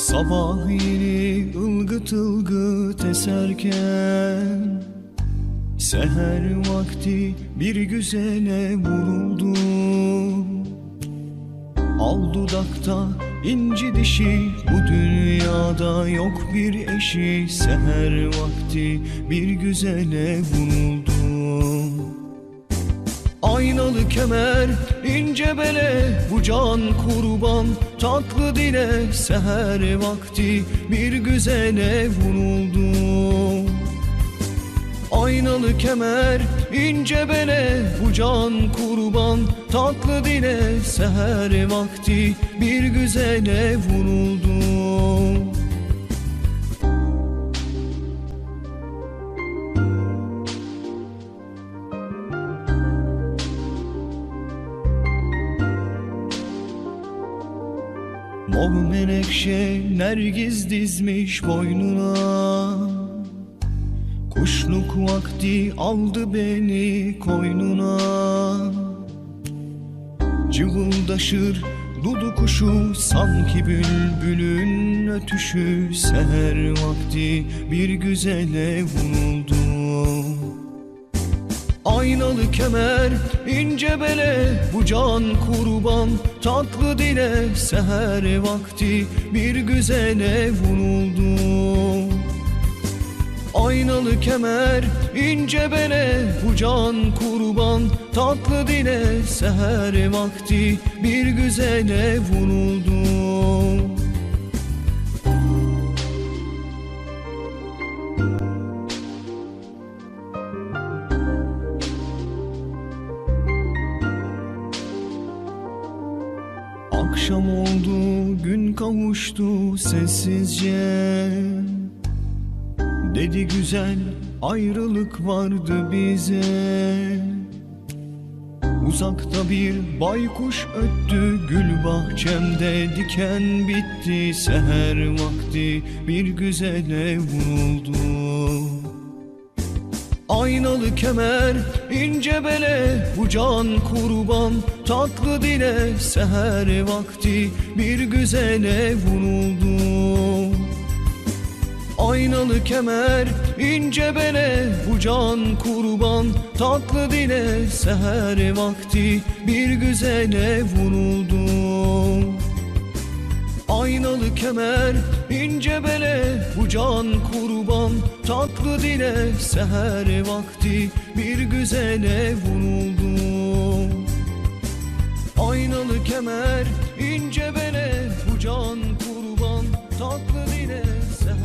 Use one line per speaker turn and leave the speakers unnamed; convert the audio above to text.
Sabah yeni ılgıt ılgıt eserken Seher vakti bir güzele vuruldu Al dudakta inci dişi Bu dünyada yok bir eşi. Seher vakti bir güzele vuruldu Aynalı kemer, ince bele, bu can kurban. Tatlı dile, seher vakti bir güzele vuruldu. Aynalı kemer, ince bele, bu can kurban. Tatlı dile, seher vakti bir güzele vuruldu Mor menekşe nergiz dizmiş boynuna. Kuşluk vakti aldı beni koynuna. Cıvıldaşır dudu kuşu sanki bülbülün ötüşü. Seher vakti bir güzele vuruldu Aynalı kemer, ince bele, bu can kurban. Tatlı dile, seher vakti bir güzele vuruldu Aynalı kemer, ince bele, bu can kurban. Tatlı dile, seher vakti bir güzele vuruldu Akşam oldu, gün kavuştu sessizce. Dedi güzel, ayrılık vardı bize. Uzakta bir baykuş öttü Gül bahçemde diken bitti. Seher vakti bir güzele vuruldu Aynalı kemer, ince bele, bu can kurban. Tatlı dile, seher vakti bir güzele vuruldu. Aynalı kemer, ince bele, bu can kurban. Tatlı dile, seher vakti bir güzele vuruldu. Aynalı kemer, ince bele, bu can kurban Tatlı dile, seher vakti bir güzele vuruldu Aynalı kemer, ince bele, bu can kurban Tatlı dile, seher